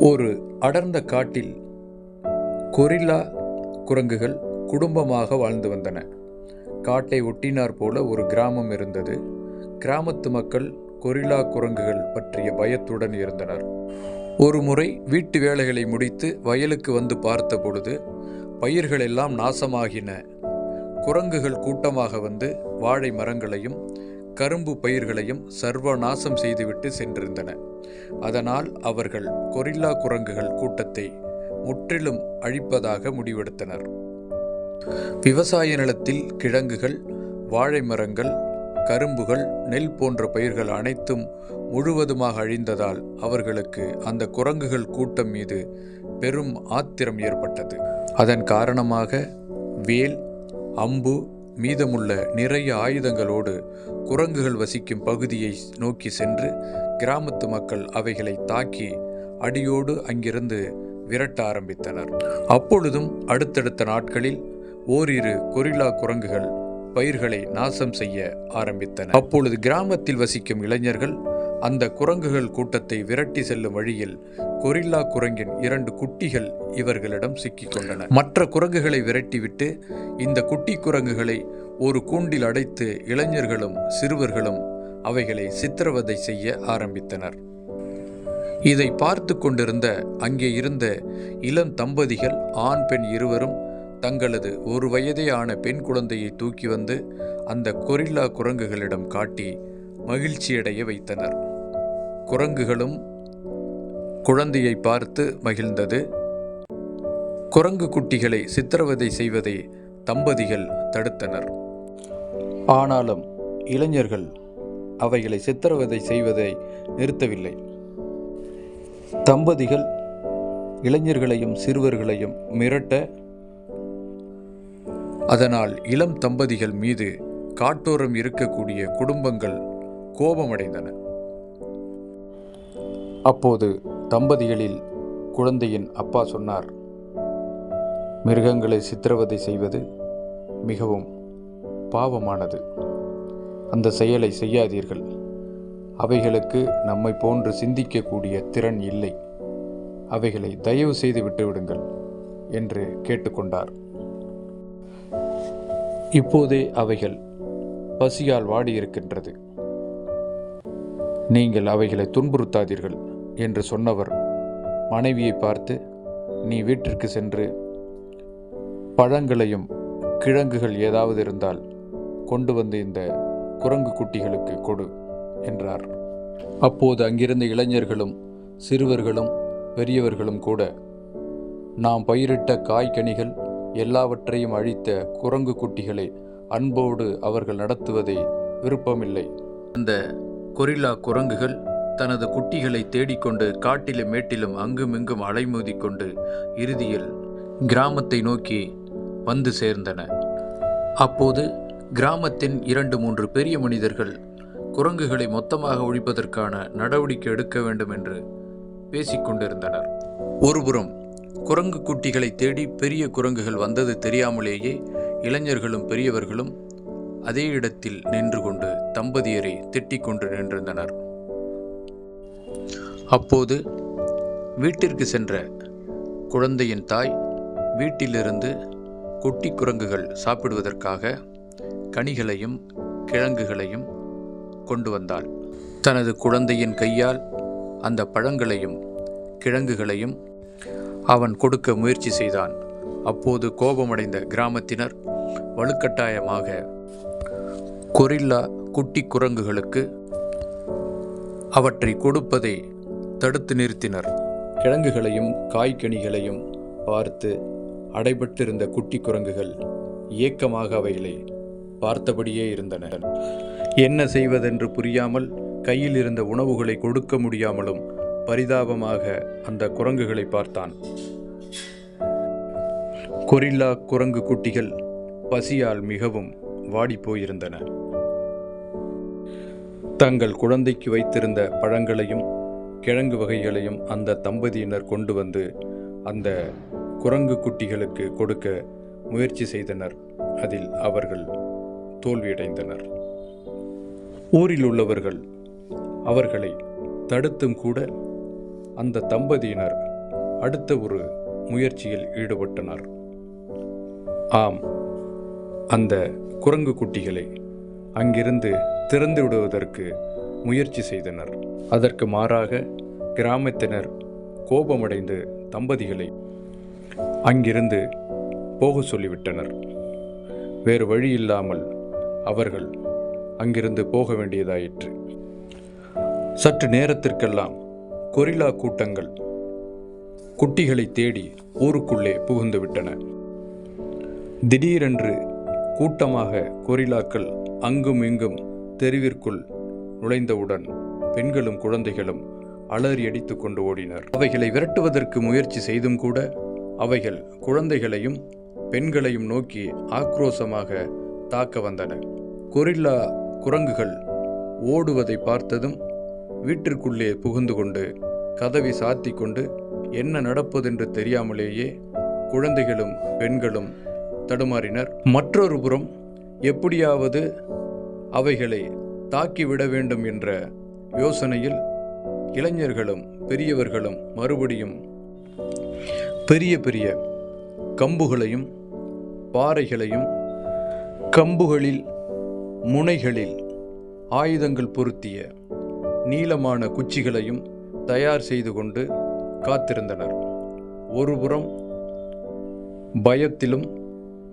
ஒரு அடர்ந்த காட்டில் கொரில்லா குரங்குகள் குடும்பமாக வாழ்ந்து வந்தன. காட்டை ஒட்டினார் போல ஒரு கிராமம் இருந்தது. கிராமத்து மக்கள் கொரில்லா குரங்குகள் பற்றிய பயத்துடன் இருந்தனர். ஒரு முறை வீட்டு வேலைகளை முடித்து வயலுக்கு வந்து பார்த்த பொழுது பயிர்கள் எல்லாம் நாசமாகின. குரங்குகள் கூட்டமாக வந்து வாழை மரங்களையும் கரும்பு பயிர்களையும் சர்வநாசம் செய்துவிட்டு சென்றிருந்தன. அதனால் அவர்கள் கொரில்லா குரங்குகள் கூட்டத்தை முற்றிலும் அழிப்பதாக முடிவெடுத்தனர். விவசாய நிலத்தில் கிழங்குகள் வாழை மரங்கள் கரும்புகள் நெல் போன்ற பயிர்கள் அனைத்தும் முழுவதுமாக அழிந்ததால் அவர்களுக்கு அந்த குரங்குகள் கூட்டம் மீது பெரும் ஆத்திரம் ஏற்பட்டது. அதன் காரணமாக வேல் அம்பு மீதமுள்ள நிறைய ஆயுதங்களோடு குரங்குகள் வசிக்கும் பகுதியை நோக்கி சென்று கிராமத்து மக்கள் அவைகளை தாக்கி அடியோடு அங்கிருந்து விரட்ட ஆரம்பித்தனர். அப்பொழுதும் அடுத்தடுத்த நாட்களில் ஓரிரு கொரில்லா குரங்குகள் பயிர்களை நாசம் செய்ய ஆரம்பித்தன. அப்பொழுது கிராமத்தில் வசிக்கும் இளைஞர்கள் அந்த குரங்குகள் கூட்டத்தை விரட்டி செல்லும் வழியில் கொரில்லா குரங்கின் இரண்டு குட்டிகள் இவர்களிடம் சிக்கிக் கொண்டன மற்ற குரங்குகளை விரட்டிவிட்டு இந்த குட்டி குரங்குகளை ஒரு கூண்டில் அடைத்து இளைஞர்களும் சிறுவர்களும் அவைகளை சித்திரவதை செய்ய ஆரம்பித்தனர். இதை பார்த்து கொண்டிருந்த அங்கே இருந்த இளம் தம்பதிகள் ஆண் பெண் இருவரும் தங்களது ஒரு வயதே ஆன பெண் குழந்தையை தூக்கி வந்து அந்த கொரில்லா குரங்குகளிடம் காட்டி மகிழ்ச்சியடைய வைத்தனர். குரங்குகளும் குழந்தையை பார்த்து மகிழ்ந்தது. குரங்கு குட்டிகளை சித்திரவதை செய்வதை தம்பதிகள் தடுத்தனர். ஆனாலும் இளைஞர்கள் அவைகளை சித்திரவதை செய்வதை நிறுத்தவில்லை. தம்பதிகள் இளைஞர்களையும் சிறுவர்களையும் மிரட்ட அதனால் இளம் தம்பதிகள் மீது காட்டோரம் இருக்கக்கூடிய குடும்பங்கள் கோபமடைந்தன. அப்போது தம்பதிகளில் குழந்தையின் அப்பா சொன்னார் மிருகங்களை சித்திரவதை செய்வது மிகவும் பாவமானது. அந்த செயலை செய்யாதீர்கள். அவைகளுக்கு நம்மை போன்று சிந்திக்கக்கூடிய திறன் இல்லை. அவைகளை தயவு செய்து விட்டுவிடுங்கள் என்று கேட்டுக்கொண்டார். இப்போதே அவைகள் பசியால் வாடியிருக்கின்றது. நீங்கள் அவைகளை துன்புறுத்தாதீர்கள். என்று சொன்னவர். மனைவியை பார்த்து நீ வீட்டிற்கு சென்று பழங்களையும் கிழங்குகள் ஏதாவது இருந்தால் கொண்டு வந்து இந்த குரங்கு குட்டிகளுக்கு கொடு என்றார். அப்போது அங்கிருந்த இளைஞர்களும் சிறுவர்களும் பெரியவர்களும் கூட நாம் பயிரிட்ட காய்கனிகள் எல்லாவற்றையும் அழித்த குரங்கு குட்டிகளை அன்போடு அவர்கள் நடத்துவதை விருப்பமில்லை. அந்த கொரில்லா குரங்குகள் தனது குட்டிகளை தேடிக்கொண்டு காட்டிலும் மேட்டிலும் அங்குமிங்கும் அலைமோதிக்கொண்டு இறுதியில் கிராமத்தை நோக்கி வந்து சேர்ந்தன. அப்போது கிராமத்தின் இரண்டு மூன்று பெரிய மனிதர்கள் குரங்குகளை மொத்தமாக ஒழிப்பதற்கான நடவடிக்கை எடுக்க வேண்டும் என்று பேசிக்கொண்டிருந்தனர் ஒருபுறம் குரங்கு குட்டிகளை தேடி பெரிய குரங்குகள் வந்தது தெரியாமலேயே இளைஞர்களும் பெரியவர்களும் அதே இடத்தில் நின்று கொண்டு தம்பதியரை திட்டிக் கொண்டு நின்றிருந்தனர். அப்போது வீட்டிற்கு சென்ற குழந்தையின் தாய் வீட்டிலிருந்து குட்டி குரங்குகள் சாப்பிடுவதற்காக கனிகளையும் கிழங்குகளையும் கொண்டு வந்தாள். தனது குழந்தையின் கையால் அந்த பழங்களையும் கிழங்குகளையும் அவன் கொடுக்க முயற்சி செய்தான். அப்போது கோபமடைந்த கிராமத்தினர் வலுக்கட்டாயமாக கொரில்லா குட்டி குரங்குகளுக்கு அவற்றை கொடுப்பதை தடுத்து நிறுத்தினர். கிழங்குகளையும் காய்கனிகளையும் பார்த்து அடைபட்டிருந்த குட்டி குரங்குகள் ஏக்கமாக அவைகளை பார்த்தபடியே இருந்தன. என்ன செய்வதென்று புரியாமல் கையில் இருந்த உணவுகளை கொடுக்க முடியாமலும் பரிதாபமாக அந்த குரங்குகளை பார்த்தான். கொரில்லா குரங்கு குட்டிகள் பசியால் மிகவும் வாடிப்போயிருந்தன. தங்கள் குழந்தைக்கு வைத்திருந்த பழங்களையும் கிழங்கு வகைகளையும் அந்த தம்பதியினர் கொண்டு வந்து அந்த குரங்கு குட்டிகளுக்கு கொடுக்க முயற்சி செய்தனர். அதில் அவர்கள் தோல்வியடைந்தனர். ஊரில் உள்ளவர்கள் அவர்களை தடுத்தும் கூட அந்த தம்பதியினர் அடுத்த ஒரு முயற்சியில் ஈடுபட்டனர். ஆம் அந்த குரங்கு குட்டிகளை அங்கிருந்து திறந்து விடுவதற்கு முயற்சி செய்தனர். அதற்கு மாறாக கிராமத்தினர் கோபமடைந்து தம்பதிகளை அங்கிருந்து போக சொல்லிவிட்டனர். வேறு வழி இல்லாமல் அவர்கள் அங்கிருந்து போக வேண்டியதாயிற்று. சற்று நேரத்திற்கெல்லாம் கொரில்லா கூட்டங்கள் குட்டிகளை தேடி ஊருக்குள்ளே புகுந்து விட்டன. திடீரென்று கூட்டமாக கொரில்லாக்கள் அங்கும் இங்கும் தெருவிற்குள் நுழைந்தவுடன் பெண்களும் குழந்தைகளும் அலறி அடித்துக் கொண்டு ஓடினர். அவைகளை விரட்டுவதற்கு முயற்சி செய்தும் கூட அவைகள் குழந்தைகளையும் பெண்களையும் நோக்கி ஆக்ரோசமாக தாக்க வந்தன. கொரில்லா குரங்குகள் ஓடுவதை பார்த்ததும் வீட்டிற்குள்ளே புகுந்து கொண்டு கதவை சாத்தி கொண்டு என்ன நடப்பதென்று தெரியாமலேயே குழந்தைகளும் பெண்களும் தடுமாறினர். மற்றொரு புறம் எப்படியாவது அவைகளை தாக்கிவிட வேண்டும் என்ற யோசனையில் இளைஞர்களும் பெரியவர்களும் மறுபடியும் பெரிய பெரிய கம்புகளையும் பாறைகளையும் கம்புகளில் முனைகளில் ஆயுதங்கள் பொருத்திய நீளமான குச்சிகளையும் தயார் செய்து கொண்டு காத்திருந்தனர். ஒருபுறம் பயத்திலும்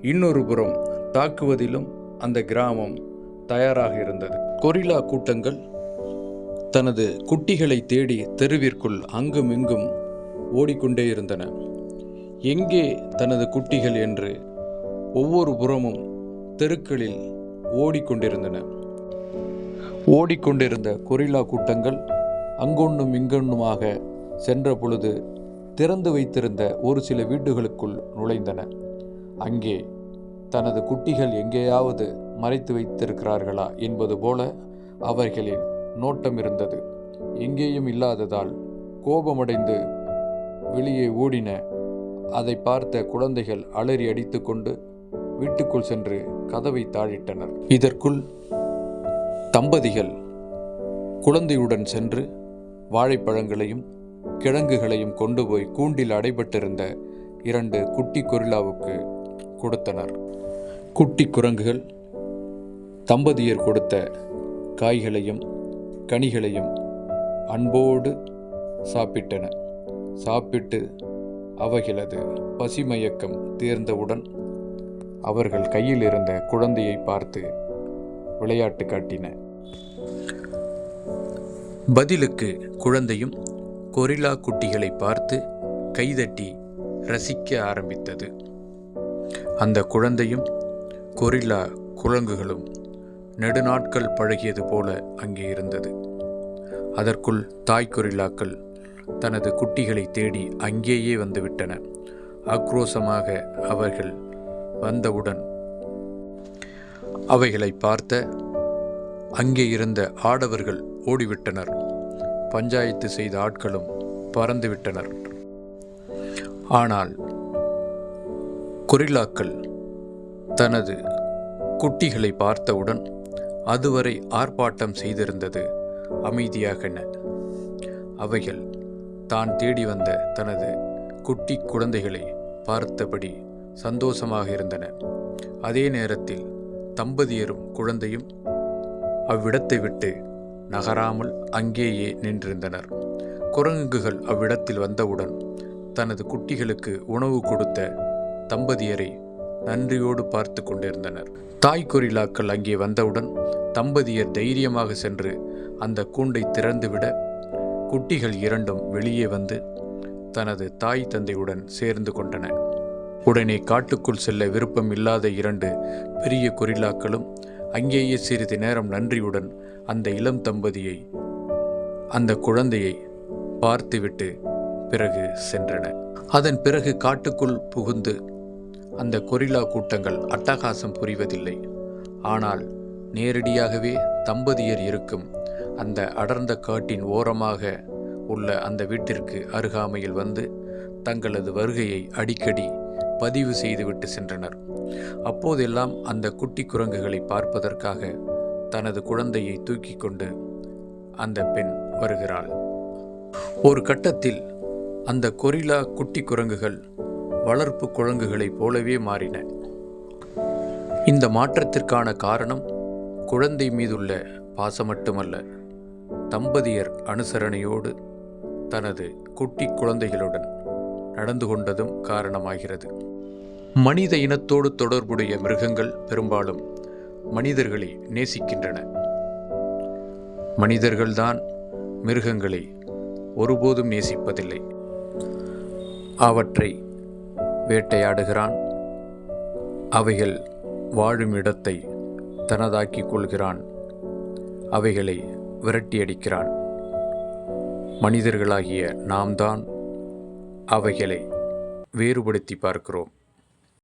இன்னொரு புறம் தாக்குவதிலும் அந்த கிராமம் தயாராக இருந்தது கொரில்லா கூட்டங்கள் தனது குட்டிகளை தேடி தெருவிற்குள் அங்கும் இங்கும் ஓடிக்கொண்டே இருந்தன. எங்கே தனது குட்டிகள் என்று ஒவ்வொரு புறமும் தெருக்களில் ஓடிக்கொண்டிருந்தன. ஓடிக்கொண்டிருந்த கொரில்லா கூட்டங்கள் அங்கொன்னும் இங்கொன்னுமாக சென்ற பொழுது திறந்து வைத்திருந்த ஒரு சில வீடுகளுக்குள் நுழைந்தன. அங்கே தனது குட்டிகள் எங்கேயாவது மறைத்து வைத்திருக்கிறார்களா என்பது போல அவர்களின் நோட்டம் இருந்தது. எங்கேயும் இல்லாததால் கோபமடைந்து வெளியே ஓடின அதை பார்த்த குழந்தைகள் அலறி அடித்துக்கொண்டு வீட்டுக்குள் சென்று கதவை தாழிட்டனர். இதற்குள் தம்பதிகள் குழந்தையுடன் சென்று வாழைப்பழங்களையும் கிழங்குகளையும் கொண்டு போய் கூண்டில் அடைபட்டிருந்த இரண்டு குட்டி கொரில்லாவுக்கு கொடுத்தனர். குட்டி குரங்குகள் தம்பதியர் கொடுத்த காய்களையும் கனிகளையும் அன்போடு சாப்பிட்டன. சாப்பிட்டு அவைகளது பசிமயக்கம் தீர்ந்தவுடன் அவர்கள் கையில் இருந்த குழந்தையை பார்த்து விளையாட்டு காட்டின. பதிலுக்கு குழந்தையும் கொரில்லா குட்டிகளை பார்த்து கைதட்டி ரசிக்க ஆரம்பித்தது. அந்த குழந்தையும் கொரில்லா குரங்குகளும் நெடுநாட்கள் பழகியது போல அங்கே இருந்தது. அதற்குள் தாய் கொரில்லாக்கள் தனது குட்டிகளை தேடி அங்கேயே வந்துவிட்டன. ஆக்ரோசமாக அவர்கள் வந்தவுடன் அவைகளை பார்த்த அங்கே இருந்த ஆடவர்கள் ஓடிவிட்டனர். பஞ்சாயத்து செய்த ஆட்களும் பறந்துவிட்டனர். ஆனால் கொரில்லாக்கள் தனது குட்டிகளை பார்த்தவுடன் அதுவரை ஆர்ப்பாட்டம் செய்திருந்தது. அமைதியாகன அவைகள் தான் தேடி வந்த தனது குட்டி குழந்தைகளை பார்த்தபடி சந்தோஷமாக இருந்தன. அதே நேரத்தில் தம்பதியரும் குழந்தையும் அவ்விடத்தை விட்டு நகராமல் அங்கேயே நின்றிருந்தனர். குரங்குகள் அவ்விடத்தில் வந்தவுடன் தனது குட்டிகளுக்கு உணவு கொடுத்த தம்பதியரை நன்றியோடு பார்த்து கொண்டிருந்தனர். தாய் கொரில்லாக்கள் அங்கே வந்தவுடன் தம்பதியர் தைரியமாக சென்று அந்த கூண்டை திறந்துவிட குட்டிகள் இரண்டும் வெளியே வந்து தனது தாய் தந்தையுடன் சேர்ந்து கொண்டன. உடனே காட்டுக்குள் செல்ல விருப்பம் இல்லாத இரண்டு பெரிய கொரில்லாக்களும் அங்கேயே சிறிது நேரம் நன்றியுடன் அந்த இளம் தம்பதியை அந்த குழந்தையை பார்த்துவிட்டு பிறகு சென்றன அதன் பிறகு காட்டுக்குள் புகுந்து அந்த கொரில்லா கூட்டங்கள் அட்டகாசம் புரிவதில்லை. ஆனால் நேரடியாகவே தம்பதியர் இருக்கும் அந்த அடர்ந்த காட்டின் ஓரமாக உள்ள அந்த வீட்டிற்கு அருகாமையில் வந்து தங்களது வருகையை அடிக்கடி பதிவு செய்துவிட்டு சென்றனர். அப்போதெல்லாம் அந்த குட்டி குரங்குகளை பார்ப்பதற்காக தனது குழந்தையை தூக்கி கொண்டு அந்த பெண் வருகிறாள். ஒரு கட்டத்தில் அந்த கொரில்லா குட்டி குரங்குகள் வளர்ப்பு குழங்குகளைப் போலவே மாறின. இந்த மாற்றத்திற்கான காரணம் குழந்தை மீதுள்ள பாசம் மட்டுமல்ல தம்பதியர் அனுசரணையோடு தனது குட்டி குழந்தைகளுடன் நடந்து கொண்டதும் காரணமாகிறது. மனித இனத்தோடு தொடர்புடைய மிருகங்கள் பெரும்பாலும் மனிதர்களை நேசிக்கின்றன. மனிதர்கள்தான் மிருகங்களை ஒருபோதும் நேசிப்பதில்லை. அவற்றை வேட்டையாடுகிறான். அவைகள் வாழும் இடத்தை தனதாக்கிக் கொள்கிறான். அவைகளை விரட்டியடிக்கிறான். மனிதர்களாகிய நாம் தான் அவைகளை வேறுபடுத்தி பார்க்கிறோம்.